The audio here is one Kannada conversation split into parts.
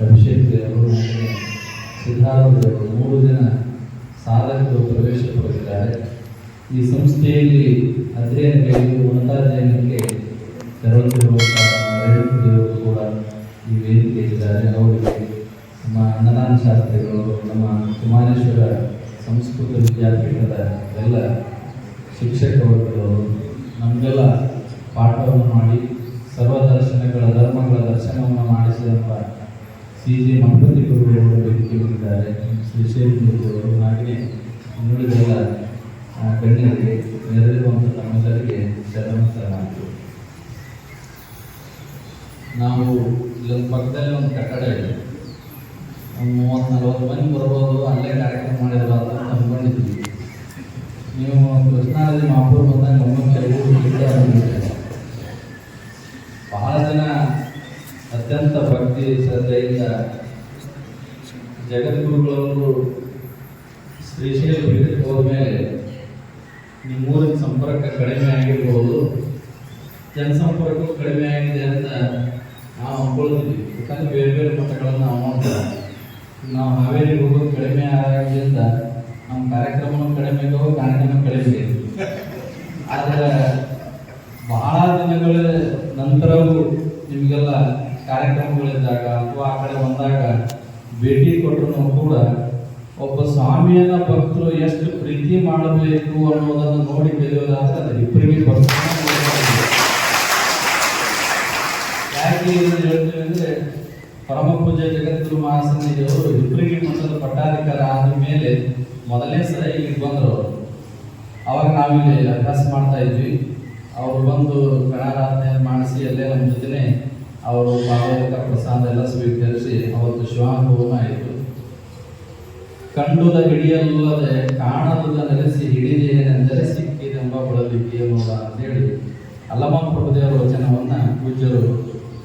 ಅಭಿಷೇಕ್ ದೇವರು ದೇವರು ಮೂರು ಜನ ಸಾಧಕರು ಪ್ರವೇಶ ಪಡೆದಿದ್ದಾರೆ. ಈ ಸಂಸ್ಥೆಯಲ್ಲಿ ಅಧ್ಯಯನಗಳಿಗೆ ಉನ್ನತಾಧ್ಯಯನಕ್ಕೆ ತೆರಳುತ್ತಿರುವಂತಹ ರೇಣುಕ ದೇವರು ಕೂಡ ಈ ವೇದಿಕೆಯಲ್ಲಿದ್ದಾರೆ ಅವರಿಗೆ ನಮ್ಮ ಅನ್ನದಾನ ಶಾಸ್ತ್ರಿಗಳು, ನಮ್ಮ ಕುಮಾರೇಶ್ವರ ಸಂಸ್ಕೃತ ವಿದ್ಯಾಪೀಠದ ಎಲ್ಲ ಶಿಕ್ಷಕ ವರ್ಗದವರು ನಮಗೆಲ್ಲ ಪಾಠವನ್ನು ಮಾಡಿ ಸರ್ವ ದರ್ಶನಗಳ ಧರ್ಮಗಳ ದರ್ಶನವನ್ನು ಮಾಡಿಸಿದಂಥ ಸಿ ಜಿ ಮಂಪತಿ ಗುರುಗಳು ವೇದಿಕೆಯಲ್ಲಿದ್ದಾರೆ ಶ್ರೀಶೈಲಿಯವರು ಹಾಗೆಯೇ ಇನ್ನುಳಿದೆಲ್ಲ ಆ, ಗಣ್ಯರಿಗೆ ನೆರೆದಿರುವಂಥ ನಾವು ಇಲ್ಲೊಂದು ಪಕ್ಕದಲ್ಲಿ ಒಂದು ಕಟ್ಟಡ ಇದೆ. ಮೂವತ್ತು ನಲ್ವತ್ತು ಮಂದಿ ಬರ್ಬೋದು ಅಲ್ಲೇ ಕಾರ್ಯಕ್ರಮ ಮಾಡಿದ್ರು ಅಂತ ಅಂದ್ಕೊಂಡಿದ್ವಿ ನೀವು ಕೃಷ್ಣಾದಲ್ಲಿ ನದಿ ಮಹಾಪುರ ಬಂದಾಗ ನಮ್ಮ ಕೆಲವು ಇಲ್ಲೇ ಬಹಳ ಜನ ಅತ್ಯಂತ ಭಕ್ತಿ ಶ್ರದ್ಧೆಯಿಂದ ಜಗದ್ಗುರುಗಳವರು ಶ್ರೀಶೈಲ ಪೀಠಕ್ಕೆ ಹೋದ್ಮೇಲೆ ನಿಮ್ಮೂರಿನ ಸಂಪರ್ಕ ಕಡಿಮೆ ಆಗಿರ್ಬೋದು. ಜನಸಂಪರ್ಕವು ಕಡಿಮೆ ಆಗಿದೆ ಅಂತ ನಾವು ಅಂದ್ಕೊಳ್ತೀವಿ. ಯಾಕಂದ್ರೆ ಬೇರೆ ಬೇರೆ ನಾವು ನೋಡ್ತೀವಿ ನಾವು ಹಾವೇರಿಗೆ ಹೋಗೋದು ಕಡಿಮೆ ಆಗೋದ್ರಿಂದ ನಮ್ಮ ಕಾರ್ಯಕ್ರಮನೂ ಕಡಿಮೆ ಆಗೋ ಕಾರ್ಯಕ್ರಮ ಕಡಿಮೆ. ಆದರೆ ಬಹಳ ದಿನಗಳ ನಂತರವೂ ನಿಮಗೆಲ್ಲ ಕಾರ್ಯಕ್ರಮಗಳಿದ್ದಾಗ ಅಥವಾ ಆ ಕಡೆ ಬಂದಾಗ ಭೇಟಿ ಕೊಟ್ಟರು ಕೂಡ ಒಬ್ಬ ಸ್ವಾಮಿಯನ್ನ ಭಕ್ತರು ಎಷ್ಟು ಪ್ರೀತಿ ಮಾಡಬೇಕು ಅನ್ನೋದನ್ನು ನೋಡಿ ಬೆಳೆಯೋದಾದ್ರೆ ಅದು ಇಬ್ಬರಿಗೆ ಯಾಕೆ ಹೇಳ್ತೀವಿ ಅಂದ್ರೆ ಪರಮ ಪೂಜೆ ಜಗದ್ಗುರು ಮಹಾಸನ್ನಿಧಿಯವರು ಇಬ್ಬರಿಗೆ ಮಠದ ಪಟ್ಟಾಧಿಕಾರ ಆದ ಮೇಲೆ ಮೊದಲನೇ ಸಲ ಇಲ್ಲಿಗೆ ಬಂದರು ಅವರು. ಅವಾಗ ನಾವಿಲ್ಲಿ ಅಭ್ಯಾಸ ಮಾಡ್ತಾ ಇದ್ವಿ. ಅವರು ಬಂದು ಗಣಾರಾಧನೆ ಮಾಡಿಸಿ ಅಲ್ಲೇ ನಮ್ಮ ಜೊತೆನೆ ಅವರು ಪಾವಕ ಪ್ರಸಾದ ಎಲ್ಲ ಸ್ವೀಕರಿಸಿ ಅವತ್ತು ಶಿವಾನುಭವನ ಆಯಿತು. ಕಂಡುದ ಹಿಡಿಯಲ್ಲದೆ ಕಾಣದುದ ನೆಲೆಸಿ ಹಿಡಿದೇನೆಂದರೆ ಸಿಕ್ಕಿದೆಂಬ ಬಳಲಿಕೆಯ ನೋಡ ಅಂತೇಳಿ ಅಲ್ಲಮ್ಮ ಪ್ರಭುದೇವರ ವಚನವನ್ನ ಪೂಜ್ಯರು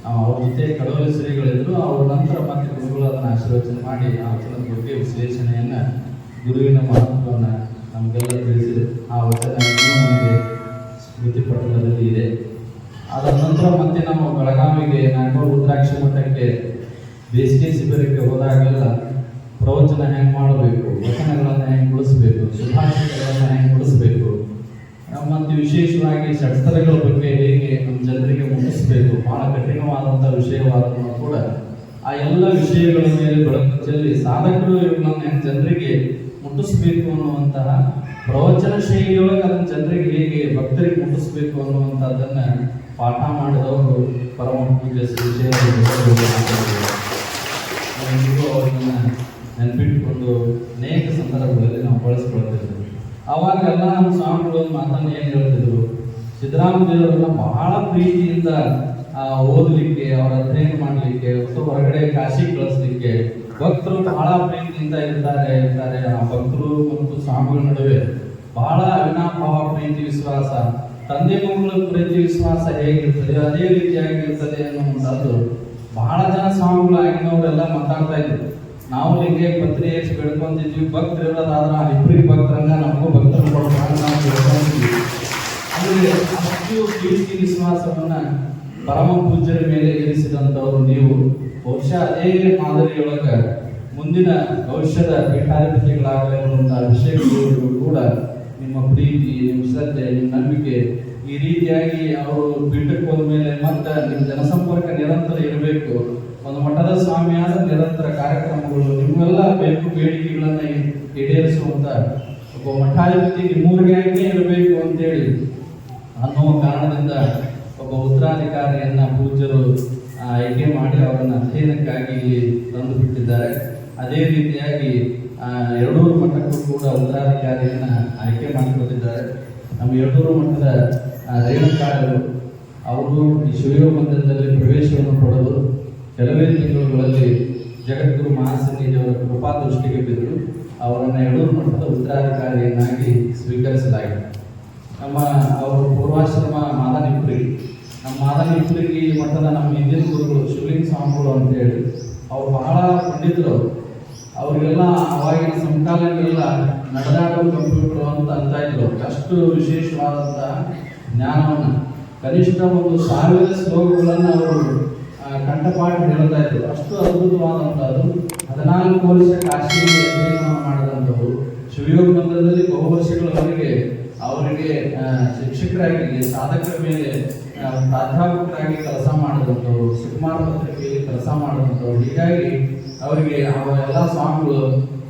ಅವ್ರ ಜೊತೆ ಕಡವಲಿ ಶ್ರೀಗಳಿದ್ರು. ಅವ್ರ ನಂತರ ಮತ್ತೆ ಗುರುಗಳು ಅದನ್ನ ಆಶೀರ್ವಚನೆ ಮಾಡಿ ಆ ವಚನದ ಬಗ್ಗೆ ವಿಶ್ಲೇಷಣೆಯನ್ನು ಗುರುವಿನ ಮಹತ್ವವನ್ನ ಬೇಸಿಗೆ ಶಿಬಿರಕ್ಕೆ ಹೋದಾಗೆಲ್ಲ ಪ್ರವಚನ ಹೆಂಗೆ ಮಾಡಬೇಕು ವಚನಗಳನ್ನು ಹೆಂಗೆ ಉಳಿಸ್ಬೇಕು ಸುಭಾಷಿತಗಳನ್ನು ಹೆಂಗೆ ಉಳಿಸ್ಬೇಕು ಮತ್ತು ವಿಶೇಷವಾಗಿ ಶಸ್ತ್ರಗಳ ಬಗ್ಗೆ ಹೇಗೆ ನಮ್ಮ ಜನರಿಗೆ ಮುಟ್ಟಿಸಬೇಕು ಬಹಳ ಕಠಿಣವಾದಂಥ ವಿಷಯವಾದನ್ನು ಕೂಡ ಆ ಎಲ್ಲ ವಿಷಯಗಳ ಮೇಲೆ ಬೆಳಕು ಚೆಲ್ಲಿ ಸಾಧಕರು ಇವುಗಳನ್ನು ಹೆಂಗೆ ಜನರಿಗೆ ಮುಟ್ಟಿಸ್ಬೇಕು ಅನ್ನುವಂತಹ ಪ್ರವಚನ ಶೈಲಿಯೊಳಗೆ ಅದನ್ನ ಜನರಿಗೆ ಹೇಗೆ ಭಕ್ತರಿಗೆ ಮುಟ್ಟಿಸ್ಬೇಕು ಅನ್ನುವಂಥದ್ದನ್ನು ಪಾಠ ಮಾಡಿದವರು ಪರಮ ಪೂಜ್ಯ ಶ್ರೀ ಅವರನ್ನು ನೆನಪಿಟ್ಕೊಂಡು ಅನೇಕ ಸಂದರ್ಭಗಳಲ್ಲಿ ನಾವು ಬಳಸ್ಕೊಳ್ತಿದ್ವಿ. ಅವಾಗೆಲ್ಲ ನಮ್ಮ ಸ್ವಾಮಿಗಳು ಒಂದು ಮಾತನ್ನು ಏನು ಹೇಳ್ತಿದ್ರು? ಸಿದ್ದರಾಮ ದೇವರನ್ನ ಬಹಳ ಪ್ರೀತಿಯಿಂದ ಓದಲಿಕ್ಕೆ, ಅವರ ಅಧ್ಯಯನ ಮಾಡಲಿಕ್ಕೆ ಅಥವಾ ಹೊರಗಡೆ ಕಾಶಿ ಕಳಿಸ್ಲಿಕ್ಕೆ ಭಕ್ತರು ಬಹಳ ಪ್ರೀತಿಯಿಂದ ಇರ್ತಾರೆ ಇರ್ತಾರೆ. ಆ ಭಕ್ತರು ಮತ್ತು ಸ್ವಾಮಿಗಳ ನಡುವೆ ಬಹಳ ಅವಿನಾಭಾವ, ಪ್ರೀತಿ, ವಿಶ್ವಾಸ. ತಂದೆ ಮಕ್ಕಳ ಪ್ರೀತಿ, ವಿಶ್ವಾಸ ಹೇಗಿರ್ತದೆ? ಅದೇ ರೀತಿಯಾಗಿರ್ತದೆ ಅನ್ನುವಂಥದ್ದು ಬಹಳ ಜನ ಸ್ವಾಮಿಗಳು ಆಗಿನವರೆಲ್ಲ ಮಾತಾಡ್ತಾ ಇದ್ರು. ನಾವು ಹಿಂಗೆ ಪತ್ರಿ ಎಷ್ಟು ಬೆಳ್ಕೊಂತಿದ್ವಿ, ಭಕ್ತರು ಇರೋದಾದ್ರ ಇಬ್ಬರಿಗೆ ಭಕ್ತರಂಗ ನಮಗೂ ಭಕ್ತರು ಕೊಡ್ಬೇಕು ನಾವು ಪರಮ ಪೂಜ್ಯರ ಮೇಲೆ ಇರಿಸಿದಂತವರು ನೀವು. ಬಹುಶಃ ಅದೇ ಮಾದರಿಯೊಳಗೆ ಮುಂದಿನ ಭವಿಷ್ಯದ ಪೀಠಾಧಿಪತಿಗಳಾಗಲಿರುವಂತಹ ವಿಷಯಗಳು ಕೂಡ ನಿಮ್ಮ ಪ್ರೀತಿ, ನಿಮ್ಮ ಶ್ರದ್ಧೆ, ನಿಮ್ಮ ನಂಬಿಕೆ ಈ ರೀತಿಯಾಗಿ ಅವರು ಹೋದ ಮೇಲೆ ಮತ್ತೆ ನಿಮ್ಮ ಜನಸಂಪರ್ಕ ನಿರಂತರ ಇರಬೇಕು. ಒಂದು ಮಠದ ಸ್ವಾಮಿಯಾದ ನಿರಂತರ ಕಾರ್ಯಕ್ರಮಗಳು ನಿಮ್ಮೆಲ್ಲ ಬೇಕು ಬೇಡಿಕೆಗಳನ್ನ ಈಡೇರಿಸುವಂತ ಒಬ್ಬ ಮಠಾಧಿಪತಿ ನಿಮ್ಮೂರಿಗಾಗಿ ಇರಬೇಕು ಅಂತೇಳಿ ಅನ್ನೋ ಕಾರಣದಿಂದ ಒಬ್ಬ ಉತ್ತರಾಧಿಕಾರಿಯನ್ನ ಪೂಜ್ಯರು ಆಯ್ಕೆ ಮಾಡಿ ಅವರನ್ನು ಅಧ್ಯಯನಕ್ಕಾಗಿ ತಂದು ಬಿಟ್ಟಿದ್ದಾರೆ. ಅದೇ ರೀತಿಯಾಗಿ ಎರಡೂರು ಮಠಕ್ಕೂ ಕೂಡ ಉತ್ತರಾಧಿಕಾರಿಯನ್ನ ಆಯ್ಕೆ ಮಾಡಿಕೊಟ್ಟಿದ್ದಾರೆ ನಮ್ಮ ಎರಡೂರು ಮಠದ ರೇಣುಕಾರರು ಅವರು ಈ ಶಿವಯೋಗ ಮಂದಿರದಲ್ಲಿ ಪ್ರವೇಶವನ್ನು ಪಡೆದು ಕೆಲವೇ ತಿಂಗಳುಗಳಲ್ಲಿ ಜಗದ್ಗುರು ಮಹಾಸನ್ನಿಧಿಯವರ ಕೃಪಾ ದೃಷ್ಟಿಗೆ ಬಿದ್ದರು ಅವರನ್ನು ಎಡೂರು ಮಠದ ಉತ್ತರಾಧಿಕಾರಿಯನ್ನಾಗಿ ಸ್ವೀಕರಿಸಲಾಗಿದೆ. ನಮ್ಮ ಅವರು ಪೂರ್ವಾಶ್ರಮ ಮಾದನಿಪುರಿ. ನಮ್ಮ ಮಾದನಿಪುರಿಗೆ ಮಠದ ನಮ್ಮ ಹಿಂದಿನ ಗುರುಗಳು ಶಿವಲಿಂಗ ಸ್ವಾಮಿಗಳು ಅಂತೇಳಿ ಅವರು ಬಹಳ ಪಂಡಿತರು ಅವರು. ಅವರಿಗೆಲ್ಲ ಅವಾಗಿನ ಸಮಕಾಲೀನರೆಲ್ಲ ನಡೆದಾಡೋ ಕಂಪ್ಯೂಟರ್ ಅಂತ ಅಂತ ಇದ್ರು. ಅಷ್ಟು ವಿಶೇಷವಾದಂತಹ ಜ್ಞಾನವನ್ನು. ಕನಿಷ್ಠ ಒಂದು ಸಾವಿರ ಶ್ಲೋಕಗಳನ್ನು ಅವರು ಕಂಠಪಾಠ ಹೇಳ್ತಾ ಇದ್ರು. ಅಷ್ಟು ಅದ್ಭುತವಾದಂಥದ್ದು. ಹದಿನಾಲ್ಕು ವರ್ಷ ಕಾಶಿಯಲ್ಲಿ ಅಧ್ಯಯನವನ್ನು ಮಾಡಿದಂಥವ್ರು. ಶಿವಯೋಗ ಮಂದಿರದಲ್ಲಿ ಬಹು ವರ್ಷಗಳವರೆಗೆ ಅವರಿಗೆ ಶಿಕ್ಷಕರಾಗಿ, ಸಾಧಕರ ಮೇಲೆ ಪ್ರಾಧ್ಯಾಪಕರಾಗಿ ಕೆಲಸ ಮಾಡಿದಂಥವ್ರು, ಸುಕುಮಾರ ಪತ್ರಿಕೆಯಲ್ಲಿ ಕೆಲಸ ಮಾಡಿದಂಥವ್ರು. ಹೀಗಾಗಿ ಅವರಿಗೆ ಅವೆಲ್ಲ ಸ್ವಾಮಿಗಳು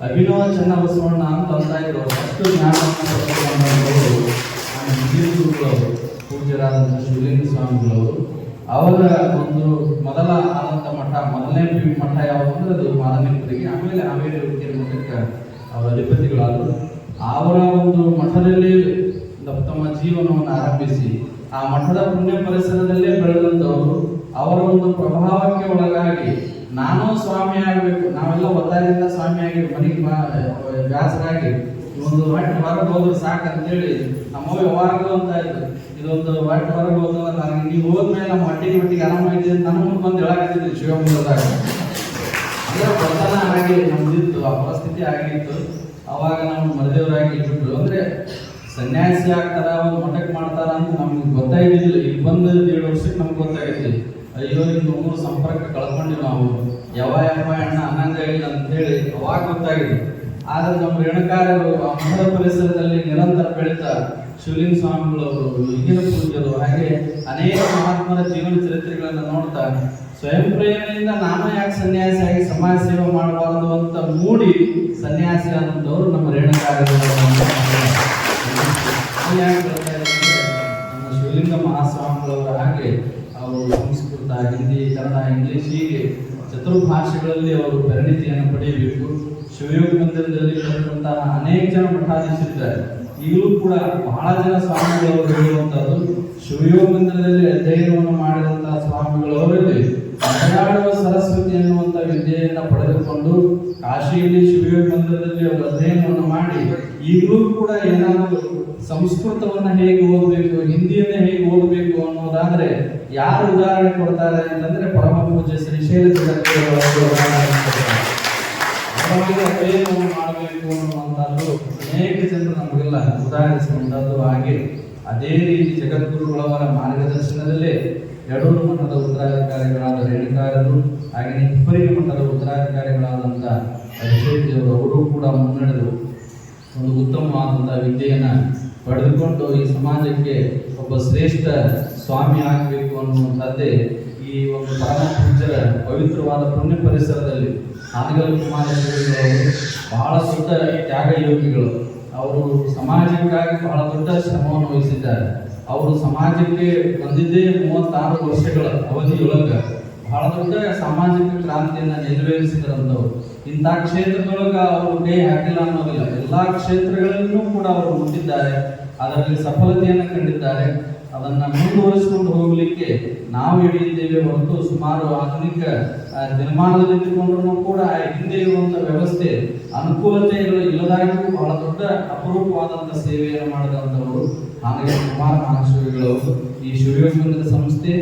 ಅಭಿನವ ಚನ್ನಬಸವಣ್ಣ ಅಂತ ಅಂತ ಇದ್ರು ಅಷ್ಟು ಜ್ಞಾನವನ್ನು ಗುರುಗಳವರು ಪೂಜ್ಯರಾದಂಥ ಶಿವಲಿಂಗ ಸ್ವಾಮಿಗಳವರು, ಅವರ ಒಂದು ಮೊದಲ ಆದಂಥ ಮಠ, ಮೊದಲನೇ ಮಠ ಯಾವುದು ಅಂದ್ರೆ ಅದು ಮಾದನಿಪುರಿಗೆ, ಆಮೇಲೆ ಹಾವೇರಿ ವೃತ್ತಿಯ ಮಠಕ್ಕೆ ಅವರ ಅಧಿಪತಿಗಳಾದರು. ಅವರ ಒಂದು ಮಠದಲ್ಲಿ ತಮ್ಮ ಜೀವನವನ್ನು ಆರಂಭಿಸಿ, ಆ ಮಠದ ಪುಣ್ಯ ಪರಿಸರದಲ್ಲೇ ಬೆಳೆದಂಥವರು, ಅವರ ಒಂದು ಪ್ರಭಾವಕ್ಕೆ ಒಳಗಾಗಿ ನಾನು ಸ್ವಾಮಿ ಆಗಬೇಕು, ನಾವೆಲ್ಲ ಒತ್ತಾಯದಿಂದ ಸ್ವಾಮಿಯಾಗಿ ಮನೆಗೆ ವ್ಯಾಸರಾಗಿ ಒಂದು ಹೊಟ್ಟೆ ಹೊರಗೆ ಹೋದ್ರೆ ಸಾಕು ಅಂತೇಳಿ ನಮ್ಮವ್ವ ಯಾವಾಗಲೂ ಅಂತ ಇದ್ರು ಇದೊಂದು ಹೊಟ್ಟೆ ಹೊರಗೆ ನನಗೆ ನೀವು ಹೋದ್ಮೇಲೆ ನಮ್ಮ ಹೊಟ್ಟೆಗೆ ಹೊಟ್ಟಿಗೆ ಆರಾಮಾಗಿದೆ ಅಂತ ನನ್ನ ಮುಂದೆ ಬಂದು ಹೇಳಾಕತ್ತಿದ್ರು ಶಿವಮೊಗ್ಗದಾಗ. ಅಂದ್ರೆ ಪ್ರಧಾನ ಆಗಿ ನಮ್ದಿತ್ತು, ಆ ಪರಿಸ್ಥಿತಿ ಆಗಿತ್ತು. ಅವಾಗ ನಮ್ಮ ಮರದೇವರಾಗಿ ಇಟ್ಬಿಟ್ರು ಅಂದ್ರೆ ಸನ್ಯಾಸಿ ಆಗ್ತಾರ, ಒಂದು ಮಠಕ್ಕೆ ಮಾಡ್ತಾರ ಅಂತ ನಮ್ಗೆ ಗೊತ್ತಾಗಿದ್ದಿಲ್ಲ. ಈಗ ಬಂದು ಏಳು ವರ್ಷಕ್ಕೆ ನಮ್ಗೆ ಗೊತ್ತಾಗೈತಿ ಅಯ್ಯೋ ಇನ್ನು ಮೂರು ಸಂಪರ್ಕ ಕಳ್ಕೊಂಡು ನಾವು ಯಾವ ಯಾವ ಅಣ್ಣ ಅನ್ನಂಗ ಹೇಳಿ ಅಂತೇಳಿ ಅವಾಗ ಗೊತ್ತಾಗಿದೆ ಆದ್ರೆ ನಮ್ಮ ರೇಣುಕಾರರು ಮಠದ ಪರಿಸರದಲ್ಲಿ ನಿರಂತರ ಬೆಳೀತಾ ಶಿವಲಿಂಗ ಸ್ವಾಮಿಗಳವರು ಈಗಿನ ಪೂಜ್ಯರು ಹಾಗೆ ಅನೇಕ ಮಹಾತ್ಮರ ಜೀವನ ಚರಿತ್ರೆಗಳನ್ನು ನೋಡ್ತಾ ಸ್ವಯಂ ಪ್ರೇರಣೆಯಿಂದ ನಾನು ಯಾಕೆ ಸನ್ಯಾಸಿ ಆಗಿ ಸಮಾಜ ಸೇವೆ ಮಾಡಬಾರದು ಅಂತ ಮೂಡಿ ಸನ್ಯಾಸಿ ಆದಂಥವ್ರು ನಮ್ಮ ರೇಣುಕಾರರು. ನಮ್ಮ ಶಿವಲಿಂಗ ಮಹಾಸ್ವಾಮಿಗಳವರ ಹಾಗೆ ಅವರು ಸಂಸ್ಕೃತ, ಹಿಂದಿ, ಕನ್ನಡ, ಇಂಗ್ಲಿಷ್ ಹೀಗೆ ಚತುರ್ಭಾಷೆಗಳಲ್ಲಿ ಅವರು ಪರಿಣಿತಿಯನ್ನು ಪಡೆಯಬೇಕು. ಶಿವಯೋಗ ಮಂದಿರದಲ್ಲಿ ಕಲಿತಂತಹ ಅನೇಕ ಜನ ಮಠಾಧೀಶರಿದ್ದಾರೆ. ಈಗಲೂ ಕೂಡ ಬಹಳ ಜನ ಸ್ವಾಮಿಗಳವರು ಹೇಳುವಂತಹದ್ದು, ಶಿವಯೋಗ ಮಂದಿರದಲ್ಲಿ ಅಧ್ಯಯನವನ್ನು ಮಾಡಿದಂತಹ ಸ್ವಾಮಿಗಳವರಲ್ಲಿ ಮಾತನಾಡುವ ಸರಸ್ವತಿ ಎನ್ನುವಂತಹ ವಿದ್ಯೆಯನ್ನ ಪಡೆದುಕೊಂಡು ಕಾಶಿಯಲ್ಲಿ ಶಿವಯೋಗ ಮಂದಿರದಲ್ಲಿ ಅವರು ಅಧ್ಯಯನವನ್ನು ಮಾಡಿ, ಈಗಲೂ ಕೂಡ ಏನಾದರೂ ಸಂಸ್ಕೃತವನ್ನ ಹೇಗೆ ಓದಬೇಕು, ಹಿಂದಿಯನ್ನ ಹೇಗೆ ಓದಬೇಕು ಅನ್ನೋದಾದ್ರೆ ಯಾರು ಉದಾಹರಣೆ ಕೊಡ್ತಾರೆ ಅಂತಂದ್ರೆ ಪರಮ ಪೂಜ್ಯ ಶ್ರೀಶೈಲ ಜಗದ್ಗುರುಗಳು ಉದಾಹರಣೆ ಏನು ಮಾಡಬೇಕು ಅನ್ನುವಂಥದ್ದು ಅನೇಕ ಜನರು ನಮಗೆಲ್ಲ ಉದಾಹರಿಸಿಕೊಂಡದ್ದು ಹಾಗೆ ಅದೇ ರೀತಿ ಜಗದ್ಗುರುಗಳವರ ಮಾರ್ಗದರ್ಶನದಲ್ಲೇ ಯಡೂರು ಮಠದ ಉತ್ತರಾಧಿಕಾರಿಗಳಾದ ರೇಣುಕಾರರು, ಹಾಗೆಯೇ ಹಿಪ್ಪರಿಗೆ ಮಠದ ಉತ್ತರಾಧಿಕಾರಿಗಳಾದಂಥ ಅಭಿಷೇಕ್ ಅವರು ಕೂಡ ಮುನ್ನಡೆದು ಒಂದು ಉತ್ತಮವಾದಂಥ ವಿದ್ಯೆಯನ್ನು ಪಡೆದುಕೊಂಡು ಈ ಸಮಾಜಕ್ಕೆ ಒಬ್ಬ ಶ್ರೇಷ್ಠ ಸ್ವಾಮಿ ಆಗಬೇಕು ಅನ್ನುವಂಥದ್ದೇ ಈ ಒಂದು ಪರಮ ಪೂಜ್ಯರ ಪವಿತ್ರವಾದ ಪುಣ್ಯ ಪರಿಸರದಲ್ಲಿ ಹಾನಗಲ್ ಕುಮಾರ ಬಹಳ ದೊಡ್ಡ ತ್ಯಾಗ ಯೋಗಿಗಳು. ಅವರು ಸಮಾಜಕ್ಕಾಗಿ ಬಹಳ ದೊಡ್ಡ ಶ್ರಮವನ್ನು ವಹಿಸಿದ್ದಾರೆ. ಅವರು ಸಮಾಜಕ್ಕೆ ಬಂದಿದ್ದೇ ಮೂವತ್ತಾರು ವರ್ಷಗಳ ಅವಧಿಯೊಳಗ ಬಹಳ ದೊಡ್ಡ ಸಾಮಾಜಿಕ ಕ್ರಾಂತಿಯನ್ನು ನೆರವೇರಿಸಿದ್ರಂಥವ್ರು ಇಂಥ ಕ್ಷೇತ್ರದೊಳಗೆ ಅವರು ಕೈ ಹಾಕಿಲ್ಲ ಅನ್ನೋದಿಲ್ಲ. ಎಲ್ಲಾ ಕ್ಷೇತ್ರಗಳಲ್ಲೂ ಕೂಡ ಅವರು ಮುಟ್ಟಿದ್ದಾರೆ. ಅದರಲ್ಲಿ ಸಫಲತೆಯನ್ನು ಕಂಡಿದ್ದಾರೆ. ಅದನ್ನ ಮುಂದುವರಿಸಿಕೊಂಡು ಹೋಗಲಿಕ್ಕೆ ನಾವು ಹಿಡಿಯಿದ್ದೇವೆ ಹೊರತು ಸುಮಾರು ಆಧುನಿಕ ನಿರ್ಮಾಣದಲ್ಲಿಟ್ಟುಕೊಂಡ್ರು ಕೂಡ ಹಿಂದೆ ಇರುವಂತ ವ್ಯವಸ್ಥೆ, ಅನುಕೂಲತೆಗಳು ಇಲ್ಲದಾಗಿಯೂ ಬಹಳ ದೊಡ್ಡ ಅಪರೂಪವಾದಂತಹ ಸೇವೆಯನ್ನು ಮಾಡಿದಂಥವರು ಹಾಗೆ ಕುಮಾರ ಮಹಾಶಿವಿಗಳವರು ಈ ಶಿವಯೋಗ ಮಂದಿರ ಸಂಸ್ಥೆ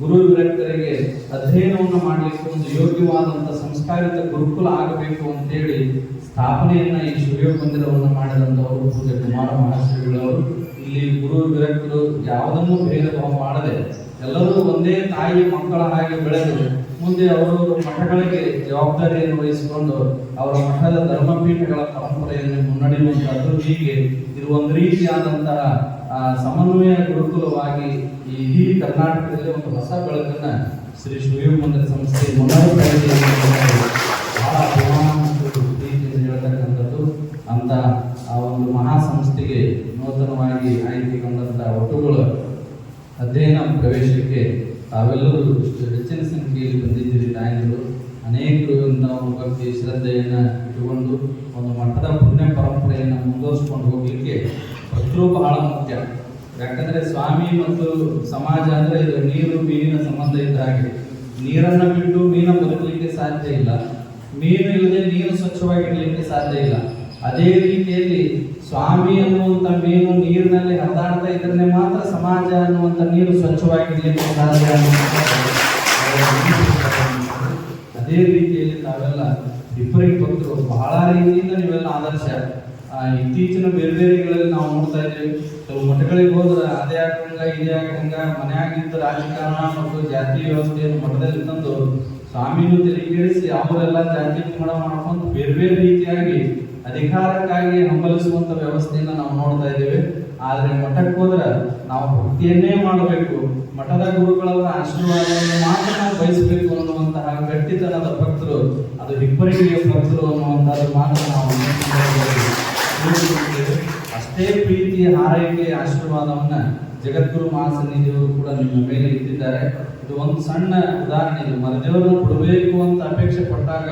ಗುರು ವಿರಕ್ತರಿಗೆ ಅಧ್ಯಯನವನ್ನು ಮಾಡಲಿಕ್ಕೆ ಒಂದು ಯೋಗ್ಯವಾದಂತಹ ಸಂಸ್ಕಾರಿತ ಗುರುಕುಲ ಆಗಬೇಕು ಅಂತೇಳಿ ಸ್ಥಾಪನೆಯನ್ನ ಈ ಶಿವಯೋಗ ಮಂದಿರವನ್ನು ಮಾಡಿದಂಥವರು ಪೂಜೆ ಕುಮಾರ ಮಹಾಶಿವಿಗಳವರು ಇಲ್ಲಿ ಗುರು ವಿರಕ್ತರು ಯಾವುದನ್ನು ಭಾವ ಮಾಡದೆ ಎಲ್ಲರೂ ಒಂದೇ ತಾಯಿ ಮಕ್ಕಳ ಹಾಗೆ ಬೆಳೆದು ಮುಂದೆ ಅವರು ಮಠಗಳಿಗೆ ಜವಾಬ್ದಾರಿಯನ್ನು ವಹಿಸಿಕೊಂಡು ಅವರ ಮಠದ ಧರ್ಮಪೀಠಗಳ ಪರಂಪರೆಯನ್ನು ಮುನ್ನಡೆಯುವಂತಹದ್ದು ಹೀಗೆ ಇದು ಒಂದು ರೀತಿಯಾದಂತಹ ಸಮನ್ವಯ ಗುರುಕುಲವಾಗಿ ಈ ಇಡೀ ಕರ್ನಾಟಕದಲ್ಲಿ ಒಂದು ಹೊಸ ಬೆಳಕನ್ನ ಶ್ರೀ ಶಿವಮಂದಿರ ಸಂಸ್ಥೆ ಮುನ್ನಡೆಸ್ತಾ ಇದೆ ಅನ್ನೋದು ಬಹಳ ಅಭಿಮಾನ ಮತ್ತು ಪ್ರೀತಿಯಿಂದ ಹೇಳ್ತಕ್ಕಂಥದ್ದು ಅಂತ ಆ ಒಂದು ಮಹಾ ಸಂಸ್ಥೆಗೆ ನೂತನವಾಗಿ ಆಯ್ಕೆಗೊಂಡಂತ ಒಟ್ಟುಗಳು ಅಧ್ಯಯನ ಪ್ರವೇಶಕ್ಕೆ ತಾವೆಲ್ಲರೂ ಹೆಚ್ಚಿನ ಸಂಖ್ಯೆಯಲ್ಲಿ ಬಂದಿದ್ದೀರಿ ನಾಯಕರು. ಅನೇಕರು ನಾವು ಭಕ್ತಿ, ಶ್ರದ್ಧೆಯನ್ನು ಇಟ್ಟುಕೊಂಡು ಒಂದು ಮಠದ ಪುಣ್ಯ ಪರಂಪರೆಯನ್ನು ಮುಂದುವರಿಸ್ಕೊಂಡು ಹೋಗ್ಲಿಕ್ಕೆ ಭಕ್ತರು ಬಹಳ ಮುಖ್ಯ. ಯಾಕಂದರೆ ಸ್ವಾಮಿ ಮತ್ತು ಸಮಾಜ ಅಂದರೆ ಇದು ನೀರು, ಮೀನಿನ ಸಂಬಂಧ ಇದ್ದ ಹಾಗೆ. ನೀರನ್ನು ಬಿಟ್ಟು ಮೀನ ಬದುಕಲಿಕ್ಕೆ ಸಾಧ್ಯ ಇಲ್ಲ. ಮೀನು ಇಲ್ಲದೆ ನೀರು ಸ್ವಚ್ಛವಾಗಿ ಇಡಲಿಕ್ಕೆ ಸಾಧ್ಯ ಇಲ್ಲ. ಅದೇ ರೀತಿಯಲ್ಲಿ ಸ್ವಾಮಿ ಅನ್ನುವಂತ ಮೀನು ನೀರಿನಲ್ಲಿ ಹರಿದಾಡ್ತಾ ಇದ್ರೆ ಮಾತ್ರ ಸಮಾಜ ಅನ್ನುವಂತ ನೀರು ಸ್ವಚ್ಛವಾಗಿದೆ. ಅದೇ ರೀತಿಯಲ್ಲಿ ತಾವೆಲ್ಲ ವಿಪರೀತ ಭಕ್ತರು, ಬಹಳ ರೀತಿಯಿಂದ ನೀವೆಲ್ಲ ಆದರ್ಶ ಇತ್ತೀಚಿನ ಬೇರೆ ಬೇರೆಗಳಲ್ಲಿ ನಾವು ನೋಡ್ತಾ ಇದ್ದೇವೆ ಕೆಲವು ಮಠಗಳಿಗೆ ಹೋದ್ರೆ ಅದೇ ಹಾಕಂಗ ಇದೇ ಹಾಕಂಗ ಮನೆಯಾಗಿದ್ದ ರಾಜಕಾರಣ ಮತ್ತು ಜಾತಿ ವ್ಯವಸ್ಥೆಯನ್ನು ಮಠದಲ್ಲಿ ತಂದು ಸ್ವಾಮಿನೂ ತೆರಿಗೆ ಅವರೆಲ್ಲ ಜಾತಿ ಪಂಗಡ ಮಾಡ್ಕೊಂಡು ಬೇರೆ ಬೇರೆ ರೀತಿಯಾಗಿ ಅಧಿಕಾರಕ್ಕಾಗಿ ಹಂಬಲಿಸುವಂತ ವ್ಯವಸ್ಥೆಯನ್ನ ನಾವು ನೋಡ್ತಾ ಇದ್ದೇವೆ. ಆದ್ರೆ ಮಠಕ್ಕೆ ಹೋದ್ರೆ ನಾವು ಭಕ್ತಿಯನ್ನೇ ಮಾಡಬೇಕು. ಮಠದ ಗುರುಗಳವರ ಆಶೀರ್ವಾದವನ್ನು ಮಾತ್ರ ನಾವು ಬಯಸಬೇಕು ಅನ್ನುವಂತಹ ಗಟ್ಟಿತನದ ಭಕ್ತರು, ಅದು ಹಿಪ್ಪರಿಗೆ ಭಕ್ತರು ಅನ್ನುವಂಥದ್ದು ಮಾತ್ರ ನಾವು. ಅಷ್ಟೇ ಪ್ರೀತಿ ಹಾರೈಕೆ, ಆಶೀರ್ವಾದವನ್ನ ಜಗದ್ಗುರು ಮಹಾಸನ್ನಿಧಿಯವರು ಕೂಡ ನಿಮ್ಮ ಮೇಲೆ ಇಟ್ಟಿದ್ದಾರೆ. ಇದು ಒಂದು ಸಣ್ಣ ಉದಾಹರಣೆ ಇದು. ಮರದೇವರನ್ನು ಕೊಡಬೇಕು ಅಂತ ಅಪೇಕ್ಷೆ ಪಟ್ಟಾಗ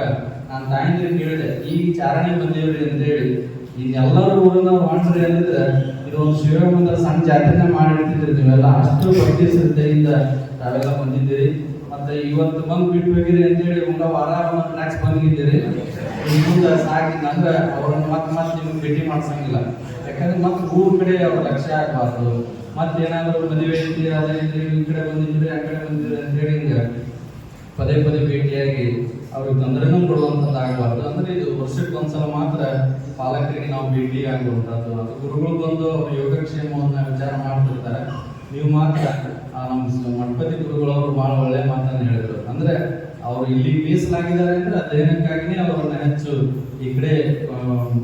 ನಾನು ತಾಯಂದ್ರಿಗೆ ಕೇಳಿದೆ, ಈ ಚಾರಣೆ ಬಂದೇವ್ರಿ ಅಂತೇಳಿ. ಹೇಳಿ ಎಲ್ಲರೂ ಊರಿನ ಮಾಡ್ರಿ ಅಂದ್ರೆ ಇದು ಒಂದು ಶಿವಮಂದಿರ ಸಣ್ಣ ಜಾತ್ರೆನ ಮಾಡಿರ್ತಿದ್ರಿ ನೀವೆಲ್ಲ. ಅಷ್ಟು ಭಕ್ತಿ ಶ್ರದ್ಧೆಯಿಂದ ತಾವೆಲ್ಲ ಬಂದಿದ್ದೀರಿ. ಮತ್ತೆ ಇವತ್ತು ಬಂದು ಬಿಟ್ಟು ಹೋಗಿರಿ ಅಂತೇಳಿ ಮುಂಗ ವಾರ ಒಂದು ನೆಕ್ಸ್ಟ್ ಬಂದಿದ್ದೀರಿ. ಮುಂದೆ ಸಾಕಿಲ್ಲ ಅಂದ್ರೆ ಅವ್ರನ್ನ ಮತ್ತೆ ಮತ್ತೆ ನಿಮ್ಗೆ ಭೇಟಿ ಮಾಡ್ಸಂಗಿಲ್ಲ. ಯಾಕಂದ್ರೆ ಮತ್ತೆ ಊರ್ ಕಡೆ ಅವ್ರ ಲಕ್ಷ್ಯ ಆಗಬಾರ್ದು. ಮತ್ತೆ ಏನಾದ್ರು ಮದುವೆ ಐತಿ, ಅದೇ ಈ ಕಡೆ ಬಂದಿದ್ದೀರಿ, ಆ ಕಡೆ ಬಂದಿದ್ರಿ ಅಂತೇಳಿ ಹಿಂಗೆ ಪದೇ ಪದೇ ಭೇಟಿಯಾಗಿ ಅವ್ರಿಗೆ ತೊಂದರೆನೂ ಕೊಡುವಂಥದ್ದು ಆಗಬಾರ್ದು. ಅಂದ್ರೆ ಇದು ವರ್ಷಕ್ಕೆ ಒಂದ್ಸಲ ಮಾತ್ರ ಪಾಲಕರಿಗೆ ನಾವು ಭೇಟಿ ಆಗುವಂಥದ್ದು ಅದು ಗುರುಗಳು ಬಂದು ಅವ್ರ ಯೋಗಕ್ಷೇಮವನ್ನ ವಿಚಾರ ಮಾಡ್ತಿರ್ತಾರೆ. ನೀವು ಮಾತ್ರ ನಮ್ಮ ಮಠಪತಿ ಗುರುಗಳು ಗುರುಗಳವರು ಬಹಳ ಒಳ್ಳೆಯ ಮಾತನ್ನು ಹೇಳಿದ್ರು. ಅಂದ್ರೆ ಅವರು ಇಲ್ಲಿ ಮೀಸಲಾಗಿದ್ದಾರೆ ಅಂದ್ರೆ ಅಧ್ಯಯನಕ್ಕಾಗಿಯೇ ಅವರನ್ನ ಹೆಚ್ಚು ಈ ಕಡೆ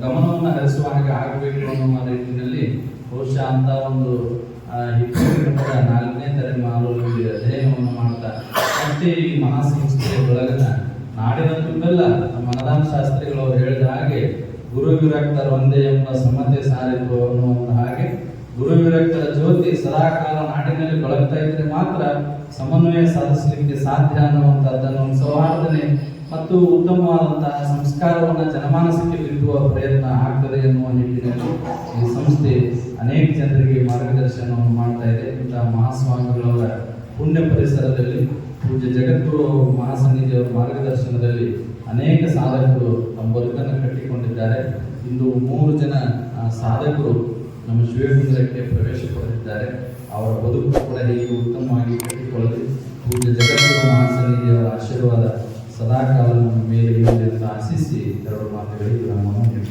ಗಮನವನ್ನ ಹರಿಸುವ ಹಾಗೆ ಆಗಬೇಕು ಅನ್ನೋ ರೀತಿಯಲ್ಲಿ ಬಹುಶಃ ಅಂತ ಒಂದು ನಾಲ್ಕನೇ ತಲೆ ತಲೆಮಾರಲ್ಲಿ ಅಧ್ಯಯನವನ್ನು ಮಾಡ್ತಾ, ಮತ್ತೆ ಈ ಮಹಾಸಂಸ್ಥೆಯ ಒಳಗನ ನಾಡಿನ ತುಂಬೆಲ್ಲ. ನಮ್ಮ ಅನದಾನ ಶಾಸ್ತ್ರಿಗಳು ಹೇಳಿದ ಹಾಗೆ ಗುರು ವಿರಕ್ತರ ಒಂದೇ ಎಂಬ ಸಮತೆ ಸಾರಿತು ಅನ್ನುವಂತ ಹಾಗೆ ಗುರು ವಿರಕ್ತರ ಜ್ಯೋತಿ ಸದಾಕಾಲ ನಾಡಿನಲ್ಲಿ ಬೆಳಗ್ತಾ ಇದ್ರೆ ಮಾತ್ರ ಸಮನ್ವಯ ಸಾಧಿಸಲಿಕ್ಕೆ ಸಾಧ್ಯ ಅನ್ನುವಂಥದ್ದನ್ನು ಸೌಹಾರ್ದನೆ ಮತ್ತು ಉತ್ತಮವಾದಂತಹ ಸಂಸ್ಕಾರವನ್ನು ಜನಮಾನಸಕ್ಕೆ ಬಿತ್ತುವ ಪ್ರಯತ್ನ ಆಗ್ತದೆ ಎನ್ನುವ ನಿಟ್ಟಿನಲ್ಲಿ ಈ ಸಂಸ್ಥೆ ಅನೇಕ ಜನರಿಗೆ ಮಾರ್ಗದರ್ಶನವನ್ನು ಮಾಡ್ತಾ ಇದೆ. ಇಂತಹ ಮಹಾಸ್ವಾಮಿಗಳವರ ಪುಣ್ಯ ಪರಿಸರದಲ್ಲಿ ಪೂಜ್ಯ ಜಗದ್ಗುರು ಮಹಾಸನ್ನಿಧಿಯವರ ಮಾರ್ಗದರ್ಶನದಲ್ಲಿ ಅನೇಕ ಸಾಧಕರು ತಮ್ಮ ಬದುಕನ್ನು ಕಟ್ಟಿಕೊಂಡಿದ್ದಾರೆ. ಇಂದು ಮೂರು ಜನ ಸಾಧಕರು ನಮ್ಮ ಶಿವಕುಂದರಕ್ಕೆ ಪ್ರವೇಶ ಪಡೆದಿದ್ದಾರೆ. ಅವರ ಬದುಕು ಕೂಡ ಹೀಗೆ ಉತ್ತಮವಾಗಿ ಕಟ್ಟಿಕೊಳ್ಳಲಿ. ಪೂಜ್ಯ ಜಗದ್ಗುರು ಮಹಾಸನ್ನಿಧಿಯವರ ಆಶೀರ್ವಾದ ಸದಾಕಾಲ ನಮ್ಮ ಮೇಲೆ ಆಶಿಸಿ ಎರಡು ಮಾತುಗಳಿಗೆ ನಮ್ಮನ್ನು